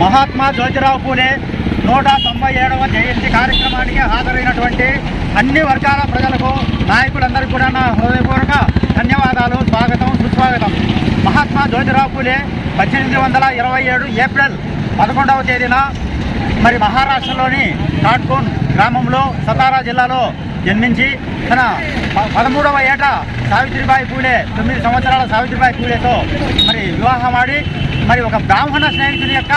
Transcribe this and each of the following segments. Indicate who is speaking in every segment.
Speaker 1: మహాత్మా జ్యోతిరావు పూలే నూట తొంభై ఏడవ జయంతి కార్యక్రమానికి హాజరైనటువంటి అన్ని వర్గాల ప్రజలకు నాయకులందరికీ కూడా నా హృదయపూర్వక ధన్యవాదాలు స్వాగతం సుస్వాగతం. మహాత్మా జ్యోతిరావు పూలే పద్దెనిమిది వందల ఇరవై ఏడు ఏప్రిల్ పదకొండవ తేదీన మరి మహారాష్ట్రలోని ఘాట్కోన్ గ్రామంలో సతారా జిల్లాలో జన్మించి తన ప- పదమూడవ ఏట సావిత్రిబాయి పూలే తొమ్మిది సంవత్సరాల సావిత్రిబాయి పూలేతో మరి వివాహమాడి మరి ఒక బ్రాహ్మణ స్నేహితుని యొక్క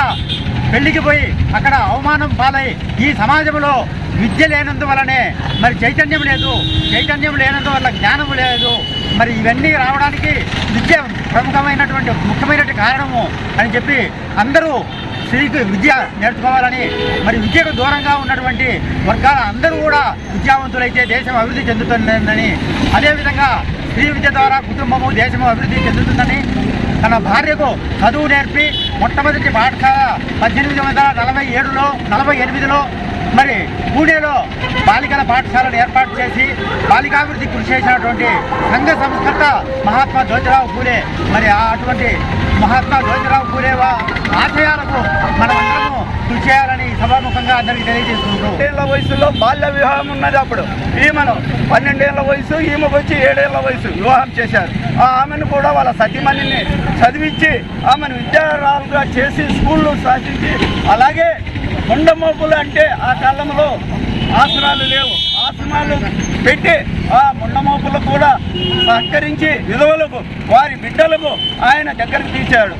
Speaker 1: పెళ్ళికి పోయి అక్కడ అవమానం పాలై ఈ సమాజంలో విద్య లేనందువలనే మరి చైతన్యం లేదు. చైతన్యం లేనందువల్ల జ్ఞానం లేదు. మరి ఇవన్నీ రావడానికి విద్య ప్రముఖమైనటువంటి ముఖ్యమైనటువంటి కారణము అని చెప్పి అందరూ స్త్రీకి విద్య నేర్చుకోవాలని మరి విద్యకు దూరంగా ఉన్నటువంటి వర్గాల అందరూ కూడా విద్యావంతులైతే దేశం అభివృద్ధి చెందుతుందని అదేవిధంగా స్త్రీ విద్య ద్వారా కుటుంబము దేశము అభివృద్ధి చెందుతుందని తన భార్యకు చదువు నేర్పి మొట్టమొదటి పాఠశాల పద్దెనిమిది వందల నలభై ఏడులో నలభై ఎనిమిదిలో మరి పూణేలో బాలికల పాఠశాలను ఏర్పాటు చేసి బాలికాభివృద్ధి కృషి చేసినటువంటి సంఘ సంస్కర్త మహాత్మా జ్యోతిరావు పూలే. మరి ఆ అటువంటి మహాత్మా జ్యోతిరావు పూలే వా- ఆశయాలకు మనం చేయాలని సభాముఖంగా అందరికీ తెలియజేసుకుంటూ.
Speaker 2: ఏళ్ళ వయసులో బాల్య వివాహం ఉన్నది అప్పుడు. ఈమెను పన్నెండేళ్ళ వయసు ఈమెకు వచ్చి ఏడేళ్ళ వయసు వివాహం చేశారు. ఆ ఆమెను కూడా వాళ్ళ సతీమణిని చదివించి ఆమెను విద్యారాలుగా చేసి స్కూళ్ళు శాసించి అలాగే ముండమోపులు అంటే ఆ కాలంలో ఆసనాలు లేవు. ఆసనాలు పెట్టి ఆ ముండమోపులు కూడా సహకరించి విధవులకు వారి బిడ్డలకు ఆయన దగ్గరికి తీర్చాడు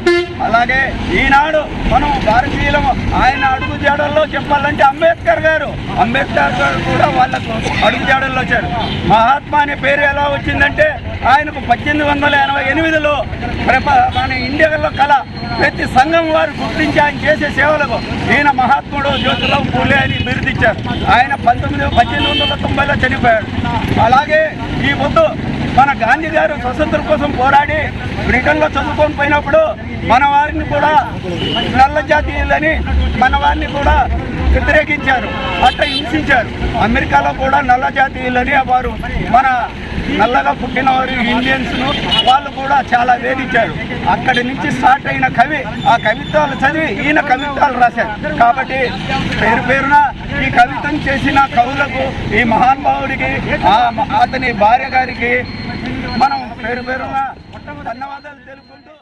Speaker 2: అలాగే ఈనాడు మనం భారతీయులము ఆయన అడుగు జాడల్లో చెప్పాలంటే అంబేద్కర్ గారు అంబేద్కర్ గారు కూడా వాళ్ళకు అడుగు జాడల్లో వచ్చారు. మహాత్మా అనే పేరు ఎలా వచ్చిందంటే ఆయనకు పద్దెనిమిది వందల ఎనభై ఎనిమిదిలో ప్రప మన ఇండియాలో కళ ప్రతి సంఘం వారు గుర్తించి ఆయన చేసే సేవలకు ఈయన మహాత్ముడు జ్యోతిరావు పూలే అని బిరుదిచ్చారు. ఆయన పంతొమ్మిది పద్దెనిమిది వందల తొంభైలో చనిపోయాడు. అలా గాంధీ గారు స్వతంత్రం కోసం పోరాడి బ్రిటన్లో చదువుకొని పోయినప్పుడు మన వారిని కూడా నల్ల జాతీయులని మన వారిని కూడా వ్యతిరేకించారు అట్లా హింసించారు. అమెరికాలో కూడా నల్ల జాతీయులని వారు మన నల్లగా పుట్టిన వారు ఇండియన్స్ను వాళ్ళు కూడా చాలా వేధించారు. అక్కడి నుంచి స్టార్ట్ అయిన కవి ఆ కవిత్వాలు చదివి ఈయన కవిత్వాలు రాశారు. కాబట్టి పేరు పేరున ఈ కవితం చేసిన కవులకు ఈ మహానుభావుడికి అతని భార్య గారికి పేరు పేరున ధన్యవాదాలు తెలుపుకుంటూ